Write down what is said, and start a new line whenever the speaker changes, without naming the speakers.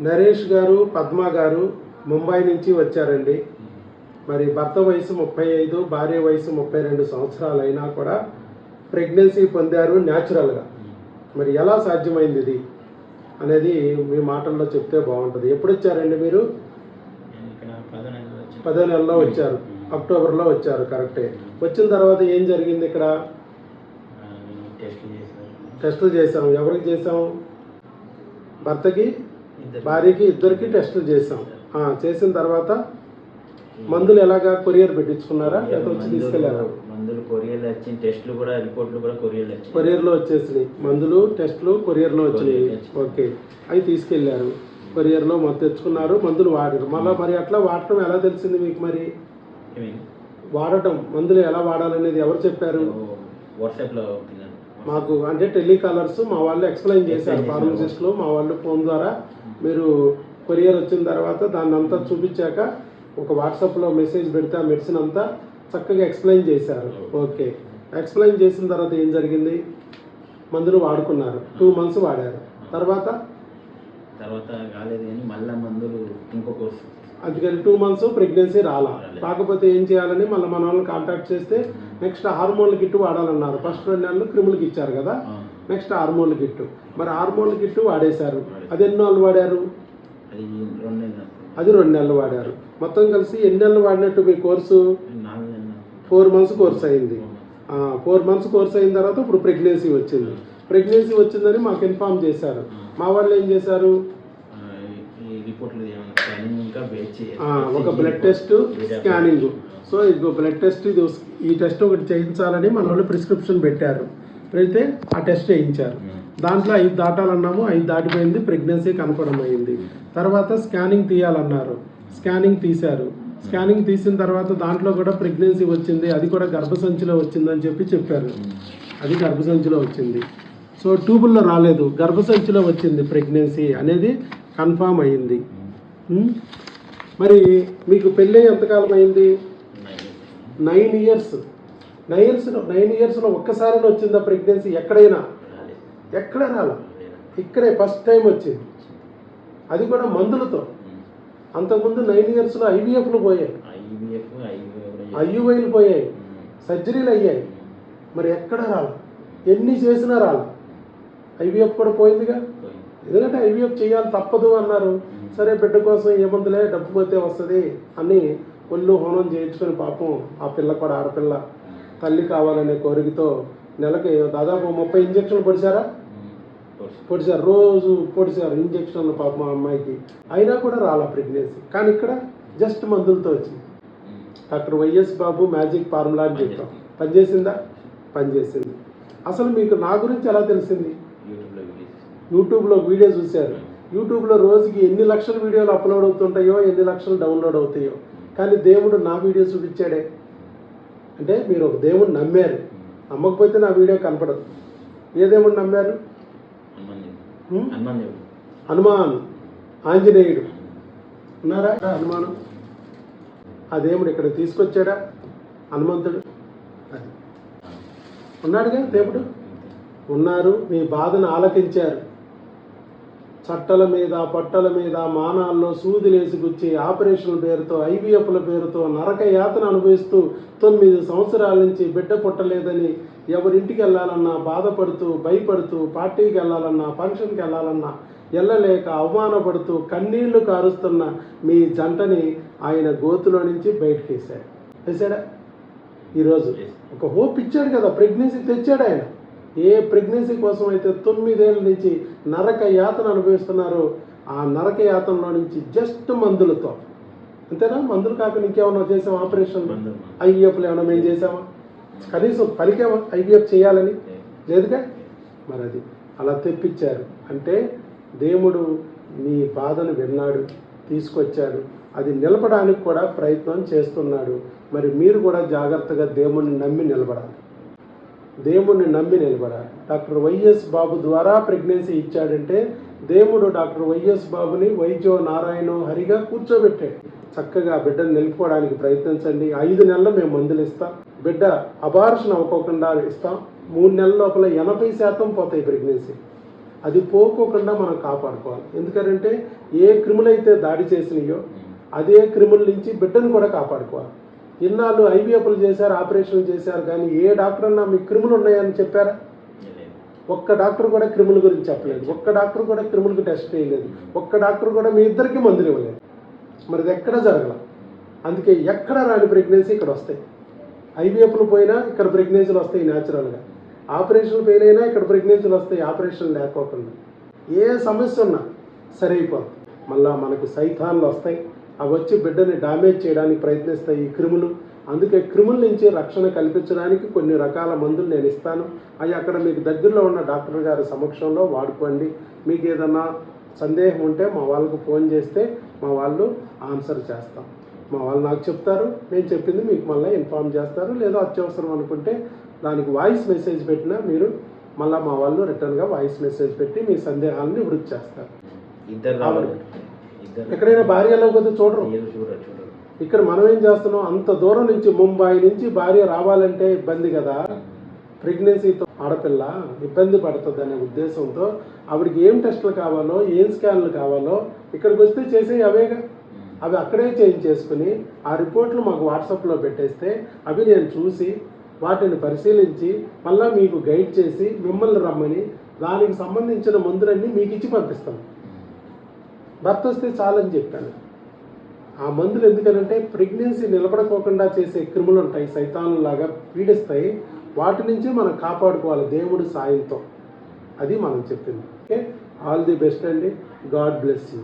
నరేష్ గారు పద్మ గారు ముంబై నుంచి వచ్చారండి. మరి భర్త వయసు ముప్పై ఐదు భార్య వయసు ముప్పై రెండు సంవత్సరాలు అయినా కూడా ప్రెగ్నెన్సీ పొందారు న్యాచురల్గా. మరి ఎలా సాధ్యమైంది ఇది? అనేది మీ మాటల్లో చెప్తే బాగుంటుంది. ఎప్పుడు వచ్చారండి మీరు
పదో నెలలో
వచ్చారు. అక్టోబర్లో వచ్చారు కరెక్టే. వచ్చిన తర్వాత ఏం జరిగింది ఇక్కడ?
టెస్ట్లు
చేసాం ఎవరికి చేసాం భర్తకి? భార్యకి ఇద్దరికి టెస్టులు చేసాం చేసిన తర్వాత మందులు ఎలాగా కొరియర్ పెట్టించుకున్నారా? లేకపోతే వచ్చి తీసుకెళ్ళారా
మందులు కొరియర్లు వచ్చి టెస్ట్లు కూడా రిపోర్ట్లు కూడా కొరియర్లు వచ్చాయి
కొరియర్లో వచ్చేసినాయి. మందులు టెస్టులు కొరియర్లో వచ్చినాయి. ఓకే. అవి తీసుకెళ్ళారు కొరియర్లో మొత్తం తెచ్చుకున్నారు మందులు వాడారు. మళ్ళీ మరి అట్లా వాడటం ఎలా తెలిసింది మీకు మరి? వాడటం మందులు ఎలా వాడాలనేది ఎవరు చెప్పారు?
వాట్సాప్లో.
మాకు అంటే టెలికాలర్స్ మా వాళ్ళు ఎక్స్ప్లెయిన్ చేశారు. ఫార్మసిస్టులు మా వాళ్ళు ఫోన్ ద్వారా. మీరు కొరియర్ వచ్చిన తర్వాత దాన్ని అంతా చూపించాక ఒక వాట్సాప్లో మెసేజ్ పెడితే ఆ మెడిసిన్ అంతా చక్కగా ఎక్స్ప్లెయిన్ చేశారు. ఓకే. ఎక్స్ప్లెయిన్ చేసిన తర్వాత ఏం జరిగింది? మందులు వాడుకున్నారు. టూ మంత్స్ వాడారు. తర్వాత?
తర్వాత కాలేదు కానీ మళ్ళీ మందులు ఇంకో కోర్సు.
అందుకని టూ మంత్స్ ప్రెగ్నెన్సీ రాలా. కాకపోతే ఏం చేయాలని మళ్ళీ మన వాళ్ళని కాంటాక్ట్ చేస్తే నెక్స్ట్ హార్మోన్ల కిట్ వాడాలన్నారు. ఫస్ట్ రెండు నెలలు క్రిములకి ఇచ్చారు కదా. నెక్స్ట్ హార్మోన్ల కిట్ మరి హార్మోన్ల కిట్ వాడేశారు. అది ఎన్ని నెలలు వాడారు?
అది రెండు నెలలు.
వాడారు. మొత్తం కలిసి ఎన్ని నెలలు వాడినట్టు మీ కోర్సు? ఫోర్ మంత్స్ కోర్స్ అయింది. ఫోర్ మంత్స్ కోర్స్ అయిన తర్వాత ఇప్పుడు ప్రెగ్నెన్సీ వచ్చింది. ప్రెగ్నెన్సీ వచ్చిందని మాకు ఇన్ఫామ్ చేశారు. మా వాళ్ళు ఏం చేశారు? ఒక బ్లడ్ టెస్ట్ స్కానింగ్ సో ఇది బ్లడ్ టెస్ట్ ఇది ఈ టెస్ట్ ఒకటి చేయించాలని మన వాళ్ళు ప్రిస్క్రిప్షన్ పెట్టారు. పెడితే ఆ టెస్ట్ చేయించారు. దాంట్లో ఐదు దాటాలన్నాము ఐదు దాటిపోయింది ప్రెగ్నెన్సీ కనపడం అయింది తర్వాత స్కానింగ్ తీయాలన్నారు. స్కానింగ్ తీశారు. స్కానింగ్ తీసిన తర్వాత దాంట్లో కూడా ప్రెగ్నెన్సీ వచ్చింది అది కూడా గర్భసంచిలో వచ్చిందని చెప్పి చెప్పారు. అది గర్భసంచిలో వచ్చింది. సో ట్యూబుల్లో రాలేదు. గర్భసంచిలో వచ్చింది ప్రెగ్నెన్సీ అనేది కన్ఫామ్ అయింది. ఉమ్. మరి మీకు పెళ్ళి ఎంతకాలం అయింది? Nine years. Nine years nine ఇయర్స్లో ఒక్కసారి వచ్చిందా ప్రెగ్నెన్సీ ఎక్కడైనా? ఎక్కడ రాల? ఇక్కడే ఫస్ట్ టైం వచ్చింది. అది కూడా మందులతో. అంతకుముందు నైన్ ఇయర్స్లో ఐవీఎఫ్లు పోయాయి. ఐయుఐలు పోయాయి. సర్జరీలు అయ్యాయి. మరి ఎక్కడ రాల? ఎన్ని చేసినా రాల? ఐవీఎఫ్ కూడా పోయిందిగా? ఎందుకంటే ఐవీఎఫ్ చేయాలి తప్పదు అన్నారు. సరే బిడ్డ కోసం ఏముందిలే డబ్బు పోతే వస్తుంది అని ఒళ్ళు హోనం చేయించుకొని పాపం ఆ పిల్ల కూడా ఆడపిల్ల. తల్లి కావాలనే కోరికతో నెలకి దాదాపు ముప్పై ఇంజక్షన్లు పొడిచారా? పొడిచారు. రోజు పొడిచారు ఇంజక్షన్లు పాప మా అమ్మాయికి. అయినా కూడా రాలా ప్రెగ్నెన్సీ. కానీ ఇక్కడ జస్ట్ మందులతో వచ్చింది. Doctor YS Babu magic formula అని చెప్తాం పనిచేసిందా? పనిచేసింది. అసలు మీకు నా గురించి ఎలా తెలిసింది?
యూట్యూబ్లో వీడియోస్
యూట్యూబ్లో వీడియో చూశారు. యూట్యూబ్లో రోజుకి ఎన్ని లక్షల వీడియోలు అప్లోడ్ అవుతుంటాయో ఎన్ని లక్షలు డౌన్లోడ్ అవుతాయో. కానీ దేవుడు నా వీడియో చూపించాడే. అంటే మీరు ఒక దేవుడు నమ్మారు. నమ్మకపోతే నా వీడియో కనపడదు. ఏ దేవుడు నమ్మారు
హనుమాన్.
ఆంజనేయుడు. ఉన్నారా? హనుమాను? ఆ దేవుడు ఇక్కడ తీసుకొచ్చాడా? హనుమంతుడు? అది. ఉన్నాడుగా దేవుడు? ఉన్నారు. మీ బాధను ఆలకించారు. చట్టల మీద పట్టల మీద మానాల్లో సూదిలేసి గుచ్చి ఆపరేషన్ల పేరుతో ఐవీఎఫ్ల పేరుతో నరక యాతన అనుభవిస్తూ తొమ్మిది సంవత్సరాల నుంచి బిడ్డ పుట్టలేదని ఎవరింటికి వెళ్ళాలన్నా బాధపడుతూ భయపడుతూ పార్టీకి వెళ్ళాలన్నా ఫంక్షన్కి వెళ్ళాలన్నా వెళ్ళలేక అవమానపడుతూ కన్నీళ్ళు కారుస్తున్న మీ జంటని ఆయన గోతులో నుంచి బయటకు వేశాడు? వేసాడా ఈరోజు ఒక హోప్ ఇచ్చాడు కదా ప్రెగ్నెన్సీ తెచ్చాడు ఆయన. ఏ ప్రెగ్నెన్సీ కోసం అయితే తొమ్మిదేళ్ళ నుంచి నరక యాతన అనుభవిస్తున్నారో. ఆ నరక యాతనలో నుంచి జస్ట్ మందులతో. అంతేనా? మందులు కాకుండా ఇంకేమన్నా చేసాం ఆపరేషన్. ఐవీఎఫ్లు ఏమైనా మేము చేసామా కనీసం పలికామా ఐవీఎఫ్ చేయాలని. లేదుగా? మరి అది అలా తెప్పించారు. అంటే దేవుడు నీ బాధను విన్నాడు తీసుకొచ్చాడు. అది నిలపడానికి కూడా ప్రయత్నం చేస్తున్నాడు. మరి మీరు కూడా జాగ్రత్తగా దేవుణ్ణి నమ్మి నిలబడాలి. దేవుణ్ణి నమ్మి నిలబడాలి. డాక్టర్ వైఎస్ బాబు ద్వారా ప్రెగ్నెన్సీ ఇచ్చాడంటే దేవుడు డాక్టర్ వైఎస్ బాబుని వైద్యో నారాయణ హరిగా కూర్చోబెట్టాడు. చక్కగా బిడ్డను నిలుపుకోవడానికి ప్రయత్నించండి. ఐదు నెలలు మేము మందులు ఇస్తాం. బిడ్డ అబార్షన్ అవ్వకోకుండా ఇస్తాం. మూడు నెలల లోపల ఎనభై శాతం పోతాయి ప్రెగ్నెన్సీ. అది పోకోకుండా మనం కాపాడుకోవాలి. ఎందుకంటే ఏ క్రిములైతే దాడి చేసినాయో అదే క్రిముల నుంచి బిడ్డను కూడా కాపాడుకోవాలి. ఇన్నాళ్ళు ఐవీఎఫ్లు చేశారు ఆపరేషన్లు చేశారు కానీ ఏ డాక్టర్ అన్నా మీకు క్రిములు ఉన్నాయని చెప్పారా. ఒక్క డాక్టర్ కూడా క్రిముల గురించి చెప్పలేదు. ఒక్క డాక్టర్ కూడా క్రిములకు టెస్ట్ చేయలేదు. ఒక్క డాక్టర్ కూడా మీ ఇద్దరికి మందులు ఇవ్వలేదు. మరి ఇది ఎక్కడ జరగల? అందుకే ఎక్కడ రాని ప్రెగ్నెన్సీ ఇక్కడ వస్తాయి. ఐవీఎఫ్లు పోయినా ఇక్కడ ప్రెగ్నెన్సీలు వస్తాయి న్యాచురల్గా. ఆపరేషన్లు ఫెయిల్ అయినా ఇక్కడ ప్రెగ్నెన్సీలు వస్తాయి ఆపరేషన్ లేకోకుండా ఏ సమస్య ఉన్నా సరైపోతుంది. మళ్ళా మనకు సైతాన్లు వస్తాయి. అవి వచ్చి బిడ్డని డామేజ్ చేయడానికి ప్రయత్నిస్తాయి ఈ క్రిములు. అందుకే క్రిముల నుంచి రక్షణ కల్పించడానికి కొన్ని రకాల మందులు నేను ఇస్తాను. అవి అక్కడ మీకు దగ్గరలో ఉన్న డాక్టర్ గారి సమక్షంలో వాడుకోండి. మీకు ఏదన్నా సందేహం ఉంటే మా వాళ్ళకు ఫోన్ చేస్తే మా వాళ్ళు ఆన్సర్ చేస్తాం. మా వాళ్ళు నాకు చెప్తారు నేను చెప్పింది మీకు మళ్ళీ ఇన్ఫామ్ చేస్తారు. లేదా అత్యవసరం అనుకుంటే దానికి వాయిస్ మెసేజ్ పెట్టినా మీరు మళ్ళీ మా వాళ్ళు రిటర్న్గా వాయిస్ మెసేజ్ పెట్టి మీ సందేహాలను వృద్ధి చేస్తారు.
ఇద్దరు
ఎక్కడైనా భార్య లేకపోతే
చూడరు.
ఇక్కడ మనం ఏం చేస్తున్నాం? అంత దూరం నుంచి ముంబై నుంచి భార్య రావాలంటే ఇబ్బంది కదా. ప్రెగ్నెన్సీతో ఆడపిల్ల ఇబ్బంది పడుతుంది అనే ఉద్దేశంతో ఆవిడకి ఏం టెస్టులు కావాలో ఏం స్కాన్లు కావాలో ఇక్కడికి వస్తే చేసే అవేగా. అవి అక్కడే చేంజ్ చేసుకుని ఆ రిపోర్ట్లు మాకు వాట్సాప్లో పెట్టేస్తే అవి నేను చూసి వాటిని పరిశీలించి మళ్ళీ మీకు గైడ్ చేసి మిమ్మల్ని రమ్మని దానికి సంబంధించిన మందులన్నీ మీకు ఇచ్చి పంపిస్తాను భర్త వస్తే చాలని చెప్పాను. ఆ మందులు ఎందుకనంటే ప్రెగ్నెన్సీ నిలబడకోకుండా చేసే క్రిములు ఉంటాయి సైతానులాగా పీడిస్తాయి. వాటి నుంచి మనం కాపాడుకోవాలి దేవుడి సాయంతో. అది మనం చెప్పింది. ఓకే? ఆల్ ది బెస్ట్ అండి. God bless you.